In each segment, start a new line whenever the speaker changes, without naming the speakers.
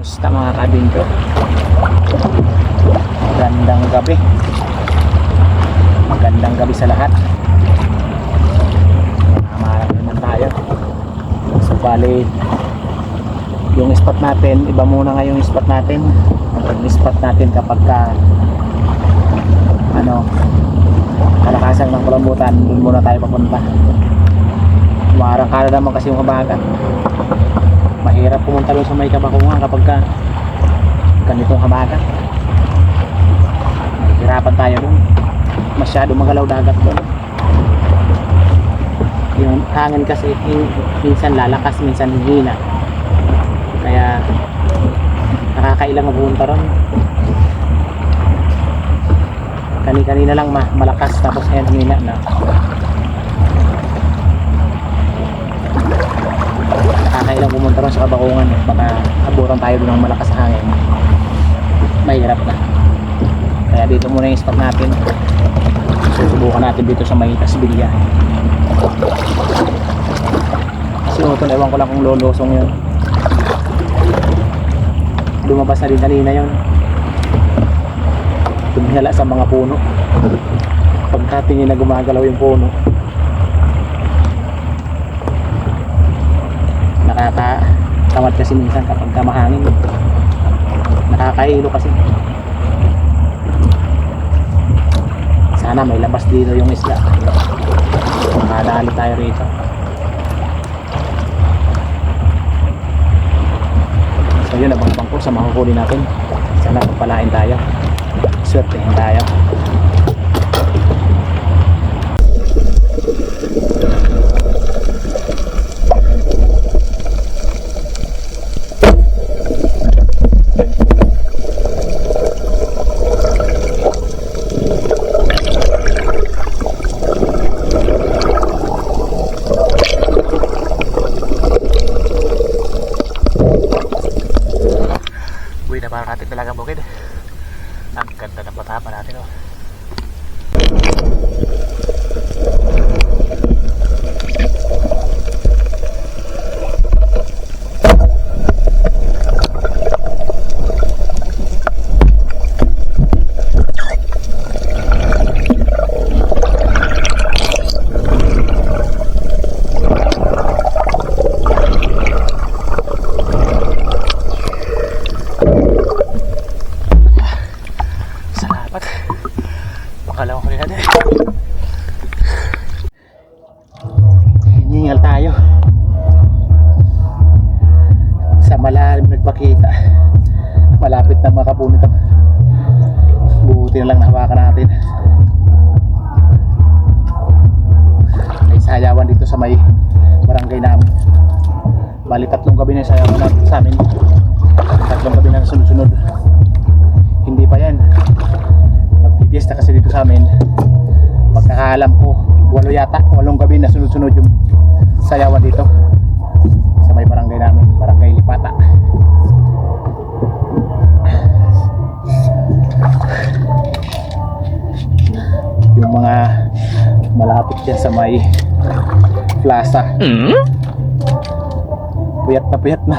Basta mga kabinjo. Magandang gabi. Magandang gabi sa lahat. Namamarang naman tayo. So bali, yung spot natin, iba muna nga yung spot natin. Ang spot natin kapag ka ano, kalakasan ng kulambutan, doon muna tayo papunta. Umarang ka naman kasi yung kabagan mahirap pumunta doon sa may kabakungan kapag ka ganitong habagat hirapan tayo doon. Masyado magalaw dagat doon. Yung hangin kasi min- minsan lalakas minsan hihina kaya nakakailang mapunta ron. Kani-kanina lang ma malakas tapos humina na nakakailang pumunta ron sa kabakungan eh. baka abutan tayo ng malakas hangin. Mahirap na. Kaya dito muna yung spot natin. Susubukan natin dito sa may Tasbilya. Kasi utol ewan ko lang kung lolosong yun. Lumabas na rin kanina yun. Tumingala sa mga puno. Pagkatingin na gumagalaw yung puno nakakatamad kasi minsan kapag ka mahangin. Nakakailo kasi. Sana may labas dito yung isla. Makadali tayo rito. So yun abang ko sa makukunin natin. Sana pagpalain tayo. Swertehin tayo Uy, napakakati talaga bukid. Ang ganda ng patapa natin, oh. Salamat. Natin. Hiningal tayo. Sa malalim nagpakita. Malapit na makapunit ito. Buti na lang nahawakan natin. May sayawan dito sa may barangay namin. Bali tatlong gabi na sayawan natin sa amin. Tatlong gabi na sunod-sunod hindi pa yan magpipiesta kasi dito sa amin pagkakaalam ko walo yata walong gabi na sunod-sunod yung sayawan dito sa may barangay namin barangay Lipata. Yung mga malapit dyan sa may plaza. Puyat na puyat na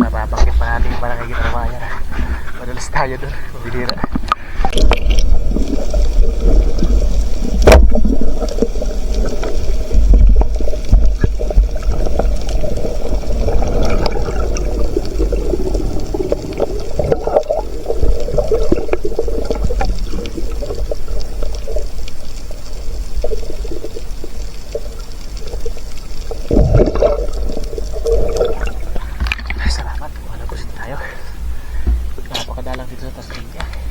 Napapakit pa natin yung barangay ginagawa niya. Madalas tayo doon. Mabihira. Thank you. las bicicletas limpias.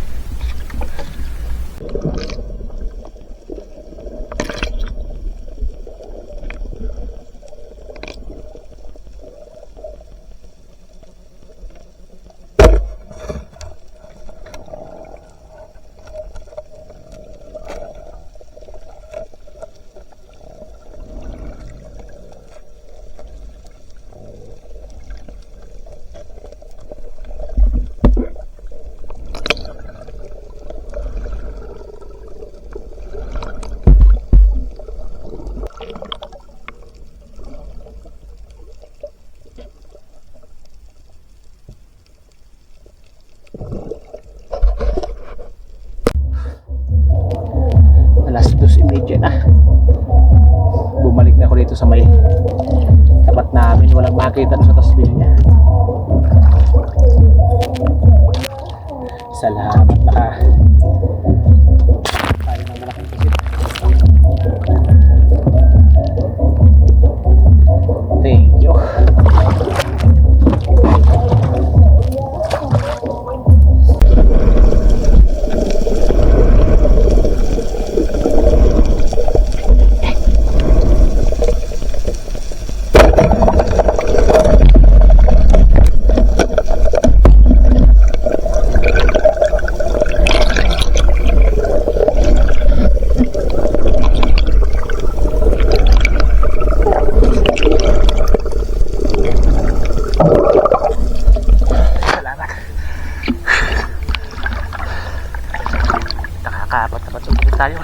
nakaapat na patubig tayo.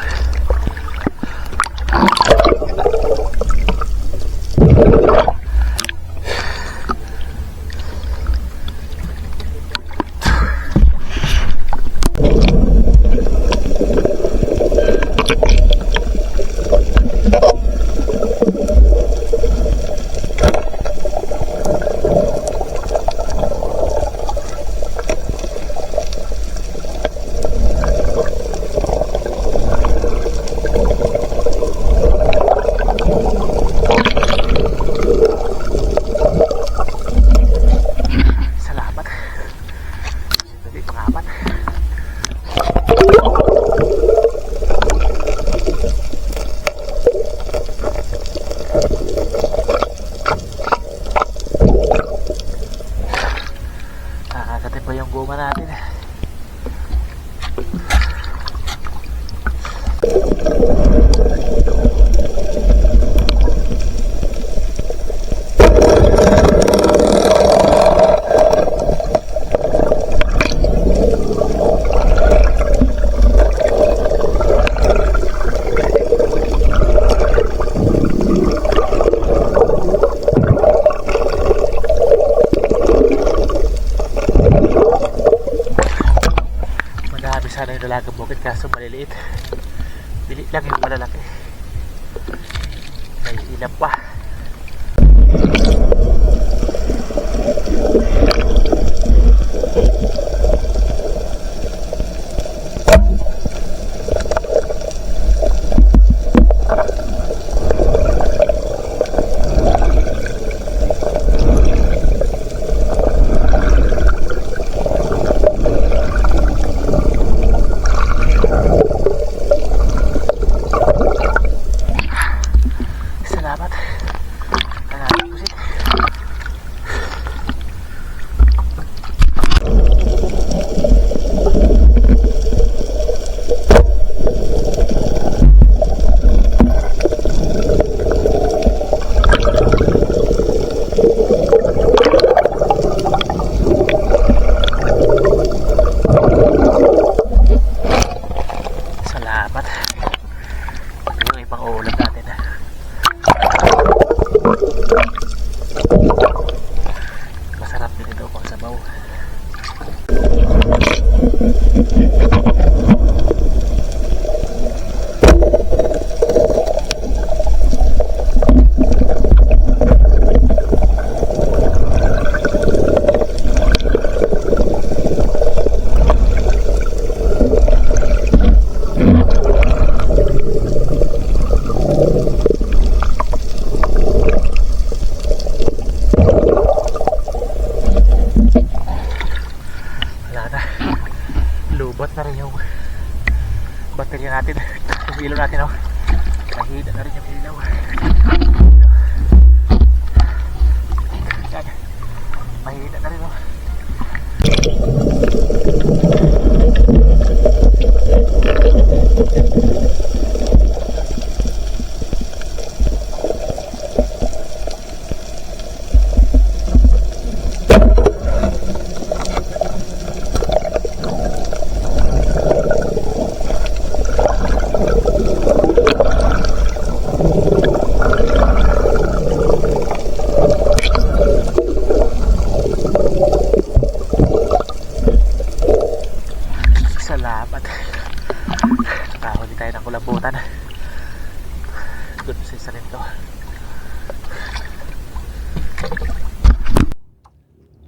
caso para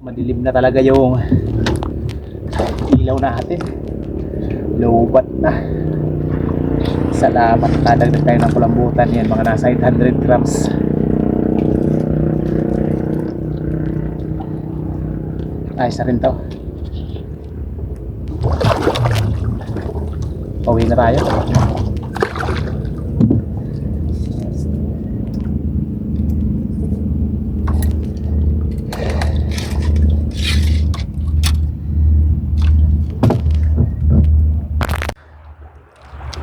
Madilim na talaga yung ilaw natin. Lobat na. Salamat. Kadagdag tayo ng kulambutan. Yan, mga nasa 800 grams. Ayos na rin to. Pauwi na tayo.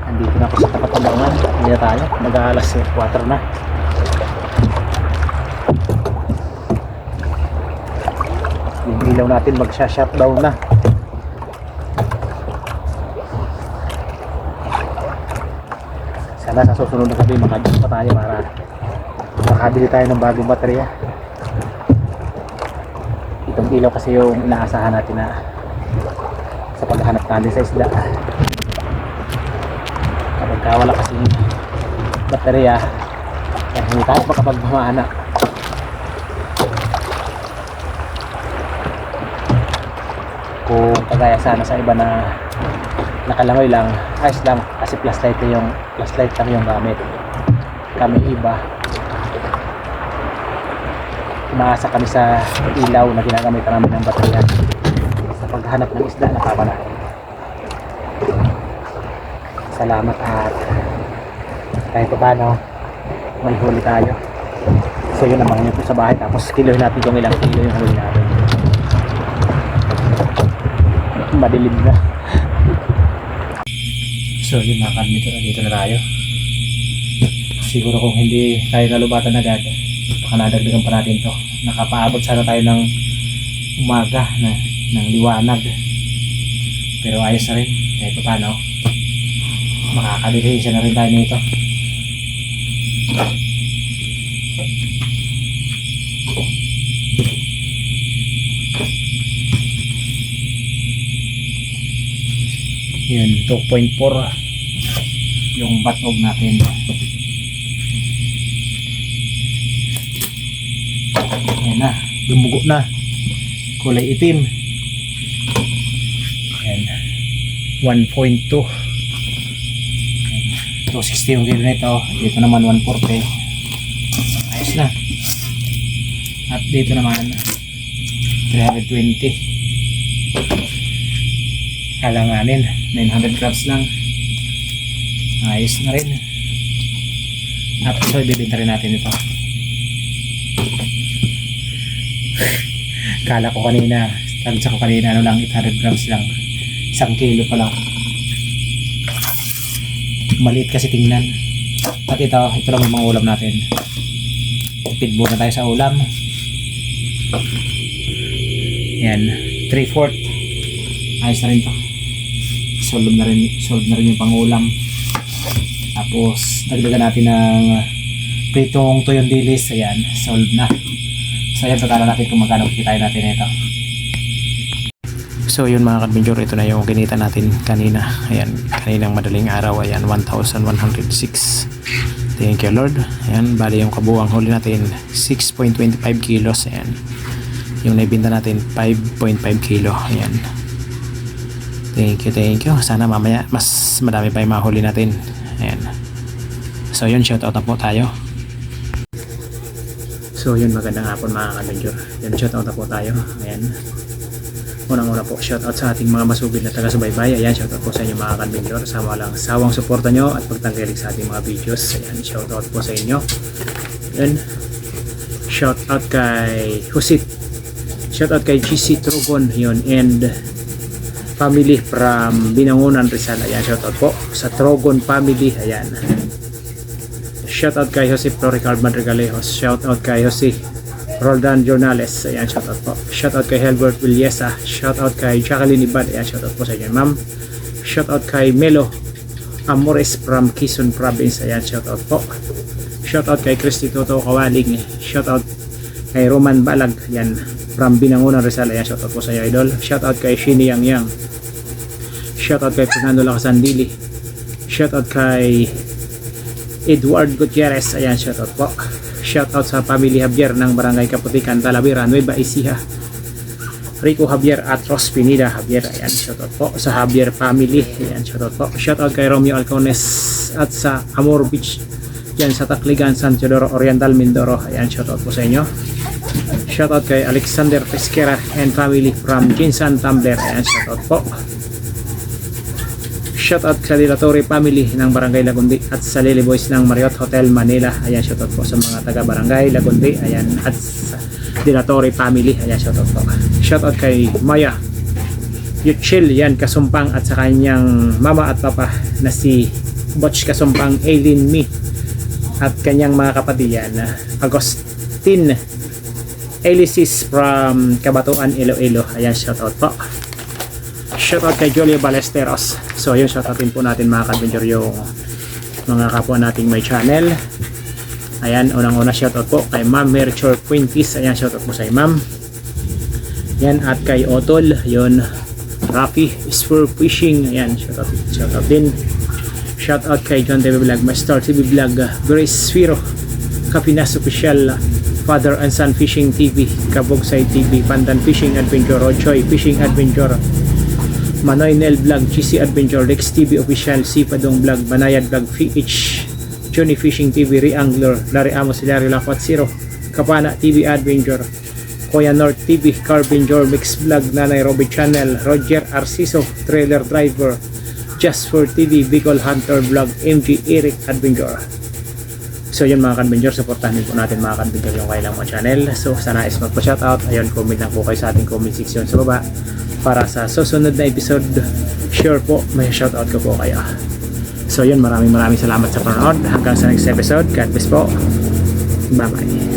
Andito na ako sa tapat ng bangan. Hindi na tayo. Mag-aalas 4 na. Yung ilaw natin magsha-shutdown na. Sana sa susunod na gabi makadus pa tayo para makabili tayo ng bagong baterya. Itong ilaw kasi yung inaasahan natin na sa paghahanap natin sa isda. Kapag ka wala kasi baterya, kaya hindi tayo makapagmamana. Kung kagaya sana sa iba na nakalangoy lang, ayos lang kasi flashlight yung flashlight lang yung gamit. Kami iba, umaasa kami sa ilaw na ginagamit namin ng baterya sa paghanap ng isda na papanahin. Salamat at kahit pa paano may huli tayo. So yun naman yun sa bahay tapos kilohin natin kung ilang kilo yung huli natin. Madilim na. So yun mga karnito na dito na tayo. Siguro kung hindi tayo nalubatan agad, baka nadagdagan pa natin to. Nakapaabot sana tayo ng umaga na ng liwanag. Pero ayos na rin. Kahit pa paano, makakabilisya na rin tayo nito. Yun, 2.4 yung batog natin. Ayan na, dumugo na. Kulay itim. Ayan. 1.2. Ayan. 260 yung kilo nito. Dito naman 140. Ayos na. At dito naman 320 alanganin 900 grams lang ayos na rin at so ibibenta rin natin ito kala ko kanina tagsa ko kanina ano lang 800 grams lang isang kilo pala maliit kasi tingnan. At ito ito lang yung mga ulam natin. Feed muna tayo sa ulam. Yan 3-4 ayos na rin to. Solve na rin solve na rin yung pangulam. Tapos, dagdagan natin ng pritong tuyong dilis. Ayan, solved na. So, ayan, tatala natin kung magkano kikitain natin ito. So, yun mga kadminjor, ito na yung kinita natin kanina. Ayan, kaninang madaling araw. Ayan, 1,106. Thank you, Lord. Ayan, bali yung kabuang huli natin, 6.25 kilos. Ayan. Yung naibinta natin, 5.5 kilo. Ayan. Thank you, thank you. Sana mamaya mas madami pa yung mahuli natin. Ayan. So yun, shoutout na po tayo. So yun, magandang hapon mga ka-Adventure. Yan, shoutout na po tayo. Ayan. Unang-una po, shoutout sa ating mga masugid na taga-subaybay. Ayan, shoutout po sa inyo mga ka-Adventure. Sa walang sawang suporta nyo at pagtanggilik sa ating mga videos. Ayan, shoutout po sa inyo. Ayan. Shoutout kay Husit. Shoutout kay GC Trogon. Yun, and family from Binangonan Rizal. Ayan, shoutout po sa Trogon family. Ayan. Shoutout kay Jose Floricard Madrigalejos. Shoutout kay Jose Roldan Jornales. Ayan, shoutout po. Shoutout kay Helbert Villesa. Shoutout kay Jacqueline Ibad. Ayan, shoutout po sa inyo, ma'am. Shoutout kay Melo Amores from Quezon Province. Ayan, shoutout po. Shoutout kay Christy Toto Kawaling. Shoutout kay Roman Balag. Ayan, from Binangonan Rizal. Ayan, shoutout po sa inyo, idol. Shoutout kay Shini Yang Yang. Shoutout kay Fernando Lacasandili. Shoutout kay Edward Gutierrez. Ayan, shoutout po. Shoutout sa Family Javier ng Barangay Kaputikan, Talavera, Nueva Ecija. Rico Javier at Ros Pinida Javier. Ayan, shoutout po sa Javier family. Ayan, shoutout po. Shoutout kay Romeo Alcones at sa Amor Beach. Yan sa Takligan, San Teodoro Oriental, Mindoro. Ayan, shoutout po sa inyo. Shoutout kay Alexander Pesquera and family from Jinsan, Tumblr. Ayan, shoutout po. Shoutout sa Dilatori family ng Barangay Lagundi at sa Lily Boys ng Marriott Hotel Manila. Ayan, shoutout po sa mga taga Barangay Lagundi. Ayan, at sa Dilatori family. Ayan, shoutout po. Shoutout kay Maya Yuchil, yan, Kasumpang at sa kanyang mama at papa na si Butch Kasumpang, Aileen Mi at kanyang mga kapatid yan, Agustin Elisis from Kabatuan, Iloilo. Ayan, shoutout po. Shoutout kay Julio Balesteros. So, yun, shoutoutin po natin mga ka-adventure yung mga kapwa nating may channel. Ayan, unang-una shoutout po kay Ma'am Merchor Quintis. Ayan, shoutout po sa ma'am. Yan, at kay Otol. Yun, Rafi Spur Fishing. Ayan, shoutout, shoutout din. Shoutout kay John TV Vlog, Master TV Vlog, Grace Sphero, Kapinas Official, Father and Son Fishing TV, Kabogsay TV, Pandan Fishing Adventure, Rochoy Fishing Adventure, Manoy Nel Vlog, GC Adventure, Rex TV Official, Sipadong Vlog, Banayad Vlog, PH, Johnny Fishing TV, Reangler, Larry Amos, Larry Lafat Zero, Kapana TV Adventure, Koya North TV, Carpenter Mix Vlog, Nanay Robby Channel, Roger Arciso, Trailer Driver, Just for TV, Bicol Hunter Vlog, MG Eric Adventure. So yun mga ka-adventure, supportahan din po natin mga ka-adventure yung kailang mga channel. So sana is magpa-shoutout. Ayun, comment lang po kayo sa ating comment section sa baba. Para sa susunod na episode, sure po, may shoutout ko po kayo. So yun, maraming maraming salamat sa panonood. Hanggang sa next episode. God bless po. Bye-bye.